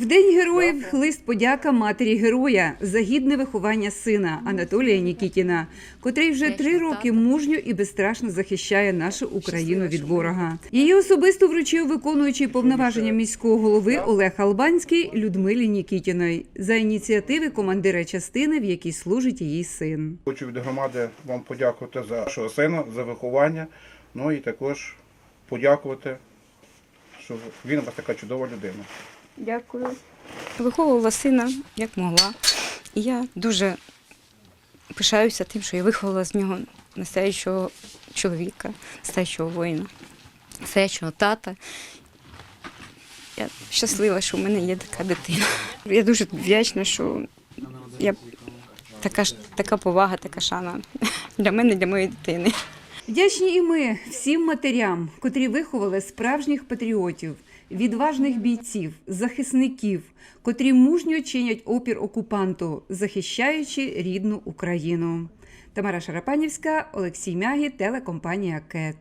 В день героїв лист подяка матері героя за гідне виховання сина Анатолія Нікітіна, котрий вже три роки мужньо і безстрашно захищає нашу Україну від ворога. Її особисто вручив виконуючий повноваження міського голови Олег Албанський Людмилі Нікітіної за ініціативи командира частини, в якій служить її син. Хочу від громади вам подякувати за вашого сина, за виховання. Ну і також подякувати, що він у вас така чудова людина. Дякую. Виховувала сина як могла. І я дуже пишаюся тим, що я виховала з нього настоящого чоловіка, настоящого воїна, настоящого тата. Я щаслива, що в мене є така дитина. Я дуже вдячна, що я така, така повага, така шана для мене, для моєї дитини. Вдячні і ми всім матерям, котрі виховали справжніх патріотів, відважних бійців, захисників, котрі мужньо чинять опір окупанту, захищаючи рідну Україну. Тамара Шарапанівська, Олексій Мягі, телекомпанія КЕТ.